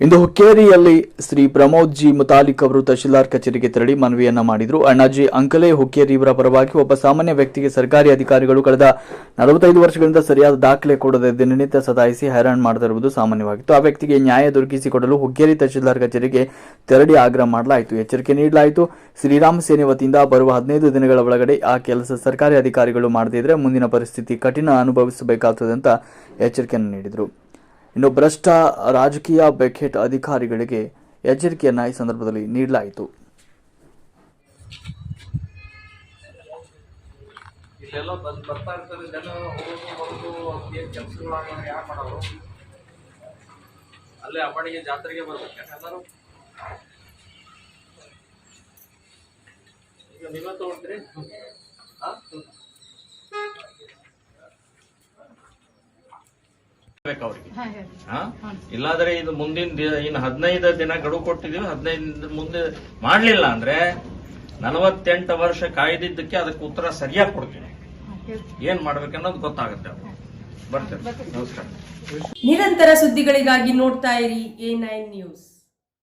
ಇಂದು ಹುಕ್ಕೇರಿಯಲ್ಲಿ ಶ್ರೀ ಪ್ರಮೋದ್ ಜಿ ಮುತಾಲಿಕ್ ಅವರು ತಹಶೀಲ್ದಾರ್ ಕಚೇರಿಗೆ ತೆರಳಿ ಮನವಿಯನ್ನ ಮಾಡಿದರು. ಅಣ್ಣಾಜಿ ಅಂಕಲೆ ಹುಕ್ಕೇರಿ ಇವರ ಪರವಾಗಿ ಒಬ್ಬ ಸಾಮಾನ್ಯ ವ್ಯಕ್ತಿಗೆ ಸರ್ಕಾರಿ ಅಧಿಕಾರಿಗಳು ಕಳೆದ ನಲವತ್ತೈದು ವರ್ಷಗಳಿಂದ ಸರಿಯಾದ ದಾಖಲೆ ಕೊಡದೆ ದಿನನಿತ್ಯ ಸತಾಯಿಸಿ ಹೈರಾಣ್ ಮಾಡದಿರುವುದು ಸಾಮಾನ್ಯವಾಗಿತ್ತು. ಆ ವ್ಯಕ್ತಿಗೆ ನ್ಯಾಯ ದೊರಕಿಸಿಕೊಡಲು ಹುಕ್ಕೇರಿ ತಹಶೀಲ್ದಾರ್ ಕಚೇರಿಗೆ ತೆರಳಿ ಆಗ್ರಹ ಮಾಡಲಾಯಿತು. ಎಚ್ಚರಿಕೆ ನೀಡಲಾಯಿತು. ಶ್ರೀರಾಮ ಸೇನೆ ವತಿಯಿಂದ ಬರುವ ಹದಿನೈದು ದಿನಗಳ ಒಳಗಡೆ ಆ ಕೆಲಸ ಸರ್ಕಾರಿ ಅಧಿಕಾರಿಗಳು ಮಾಡದಿದ್ರೆ ಮುಂದಿನ ಪರಿಸ್ಥಿತಿ ಕಠಿಣ ಅನುಭವಿಸಬೇಕಾಗುತ್ತದೆ ಅಂತ ಎಚ್ಚರಿಕೆಯನ್ನು ನೀಡಿದರು. ಇನ್ನು ಭ್ರಷ್ಟ ರಾಜಕೀಯ ಬೆಕೆಟ್ ಅಧಿಕಾರಿಗಳಿಗೆ ಎಚ್ಚರಿಕೆಯನ್ನ ಈ ಸಂದರ್ಭದಲ್ಲಿ ನೀಡಲಾಯಿತು. ಜಾತ್ರೆಗೆ ಬರ್ಬೇಕು ನೀವೇ ಹಾ? ಅವ್ರಿಗೆ. ಹಾ? ಇಲ್ಲಾಂದ್ರೆ ಇದು ಮುಂದಿನ ಇನ್ನು ಹದಿನೈದು ದಿನ ಗಡುವು ಕೊಟ್ಟಿದೀವಿ ಹದಿನೈದು ಮುಂದೆ ಮಾಡ್ಲಿಲ್ಲ ಅಂದ್ರೆ ನಲವತ್ತೆಂಟು ವರ್ಷ ಕಾಯ್ದಿದ್ದಕ್ಕೆ ಅದಕ್ಕೆ ಉತ್ತರ ಸರಿಯಾಗಿ ಕೊಡ್ತೀನಿ. ಏನ್ ಮಾಡ್ಬೇಕನ್ನೋದು ಗೊತ್ತಾಗುತ್ತೆ. ಬರ್ತೇನೆ. ನಮಸ್ಕಾರ. ನಿರಂತರ ಸುದ್ದಿಗಳಿಗಾಗಿ ನೋಡ್ತಾ ಇರಿ ಎ ನೈನ್ ನ್ಯೂಸ್.